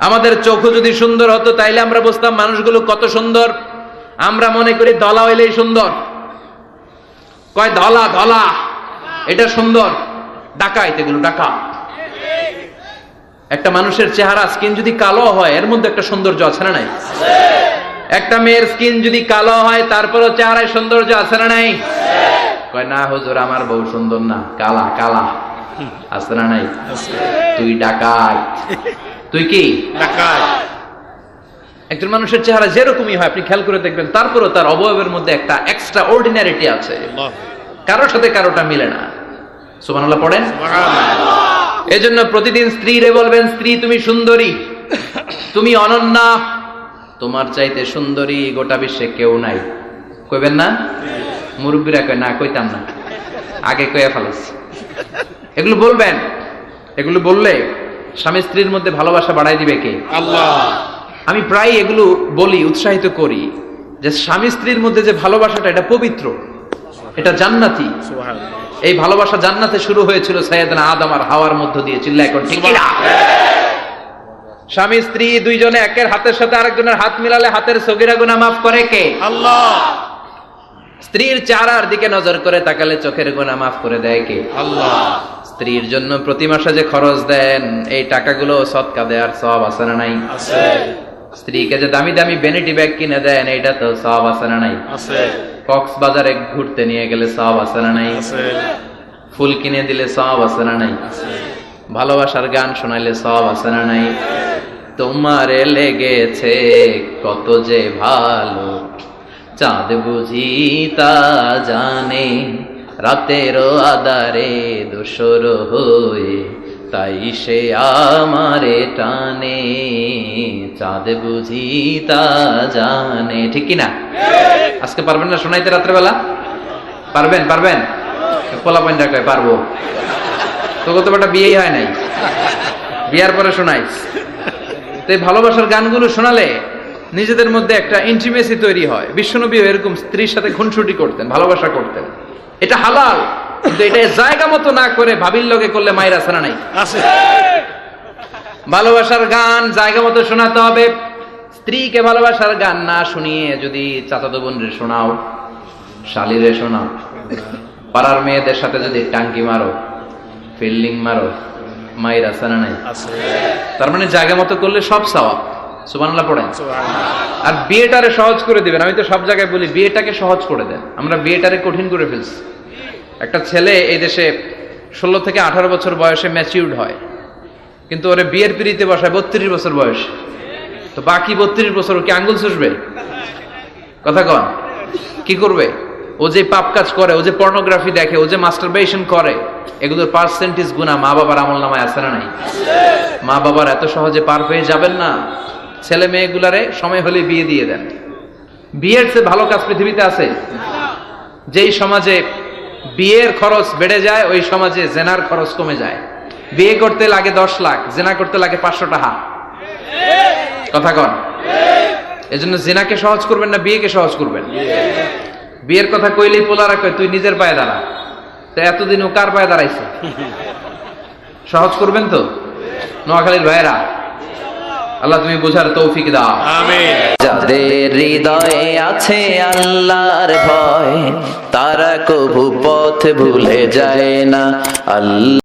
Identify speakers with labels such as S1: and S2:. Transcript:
S1: আমাদের চোখও যদি সুন্দর হতো তাইলে আমরা বুঝতাম মানুষগুলো কত সুন্দর। আমরা মনে করি ধলা হইলেই সুন্দর। কয় ধলা ধলা এটা সুন্দর। ডাকাইত এগুলো ডাকা। একটা মানুষের চেহারা স্কিন যদি কালো হয় এর মধ্যে একটা সৌন্দর্য আছে না নাই? একটা মেয়ের স্কিন যদি কালো হয় তারপরও চেহারায় সৌন্দর্য আছে না নাই? কয় না হুজুর আমার বউ সুন্দর না কালা কালা আছে না নাই? তুই ডাকাই তুই কি? একজন মানুষের চেহারা যেরকমই হয় আপনি খেয়াল করে দেখবেন তারপরও তার অবয়বের মধ্যে একটা এক্সট্রা অর্ডিনারিটি আছে। কারোর সাথে কারোটা মিলে না। সুবহানাল্লাহ পড়েন? এজন্য প্রতিদিন স্ত্রীরে বলবেন স্ত্রী তুমি সুন্দরী তুমি অনন্যা তোমার চাইতে সুন্দরী গোটা বিশ্বে কেউ নাই। কইবেন না? মুরব্বীরা কয় না কইতাম না। আগে কয়ে ফেলাইছি এগুলো বলবেন? এগুলো বললে স্বামী স্ত্রীর মধ্যে ভালোবাসা বাড়াই দিবে কে?
S2: আল্লাহ।
S1: আমি প্রায় এগুলো বলি উৎসাহিত করি যে স্বামী স্ত্রীর মধ্যে যে ভালোবাসাটা এটা পবিত্র এটা জান্নাতি। এই ভালোবাসা জান্নাতে শুরু হয়েছিল সৈয়দনা আদম আর হাওয়ার মধ্য দিয়ে চিল্লা এখন ঠিক? স্বামী স্ত্রী দুইজনে একের হাতের সাথে আরেকজনের হাত মিলালে হাতের সগিরা গুনাহ মাফ করে কে?
S2: আল্লাহ।
S1: স্ত্রীর চারার দিকে নজর করে তাকালে চোখের গুনাহ মাফ করে দেয় কে?
S2: আল্লাহ।
S1: স্ত্রীর জন্য প্রতি মাসে যে খরচ দেন এই টাকাগুলো সৎকা দেওয়ার সব আছে না নাই? স্ত্রীকে যে দামি দামি বেনিটি ব্যাগ কিনে দেন এইটা তো সব আছে না নাই? কক্সবাজারে ঘুরতে নিয়ে গেলে সব আছে না নাই? ফুল কিনে দিলে সব আছে না নাই? ভালোবাসার গান শোনাইলে সব আছে না নাই? তোমারে লেগেছে কত যে ভালো চাঁদ বুঝি তা জানে। রাতেরও আদারে দোসর হয়ে, তাই সে আমারে টানে। চাঁদ বুঝি তা জানে, ঠিক কি না আজকে পারবেন না শোনাইতে রাত্রেবেলা? পারবেন পারবেন? পোলা পয়েন্ট কয় পারব। তোকে তো একটা বিয়েই হয় নাই। বিয়ার পরে শোনাই। তো ভালোবাসার গানগুলো শোনালে নিজেদের মধ্যে একটা ইন্টিমেসি তৈরি হয়। বিশ্বনবীও এরকম স্ত্রীর সাথে খুনসুটি করতেন, ভালোবাসা করতেন। এটা হালাল কিন্তু এটা জায়গা মতো না করে ভাবির লগে করলে মায়ের আসানা নাই।
S2: আছে।
S1: ভালোবাসার গান জায়গা মতো শোনাতে হবে। স্ত্রীকে ভালোবাসার গান না শুনিয়ে যদি চাচাতো বোনরে শোনাও শালিরে শোনাও পাড়ার মেয়েদের সাথে যদি টাঙ্কি মারো ফিল্ডিং মারো মায়ের আসানা নাই। তার মানে জায়গা মতো করলে সব সওয়াব। সুবহানাল্লাহ পড়েন। আর বিয়েটারে সহজ করে দিবেন। আমি তো সব জায়গায় বলি বিয়েটাকে সহজ করে দেন। আমরা বিয়েটারে কঠিন করে ফেলছি। একটা ছেলে এই দেশে ষোলো থেকে আঠারো বছর বয়সে ম্যাচিউর্ড হয়। কিন্তু ওরে বিয়ের পিড়িতে বসায় বত্রিশ বছর বয়স। তো বাকি বত্রিশ বছর ও কি আঙ্গুল চুষবে? কথা কন। কি করবে? ও যে পাপ কাজ করে ও যে পর্নোগ্রাফি দেখে ও যে মাস্টারবেশন করে এগুলোর পার্সেন্টেজ গুণা মা বাবার আমল নামায় আছে না নাই? মা বাবার এত সহজে পার পেয়ে যাবেন না। ছেলে মেয়েগুলারে সময় হলে বিয়ে দিয়ে দেন। বিয়ের চেয়ে ভালো কাজ পৃথিবীতে আছে। যেই সমাজে বিয়ের খরচ বেড়ে যায়, ওই সমাজে জেনার খরচ কমে যায়। বিয়ে করতে লাগে দশ লাখ, জেনা করতে লাগে পাঁচশো টাকা। কথা কন। এজন্য জেনাকে সহজ করবেন না বিয়েকে সহজ করবেন? বিয়ের কথা কইলেই পোলারা কয়, তুই নিজের পায়ে দাঁড়া। তো এতদিন ও কার পায়ে দাঁড়াইছে? সহজ করবেন তো? নোয়াখালীর ভাইয়েরা। আল্লাহ তুমি বোঝার তৌফিক দাও।
S2: আমিন।
S3: যাদের হৃদয়ে আছে আল্লাহর ভয় তারা কবু পথ ভুলে যায় না। আল্লাহ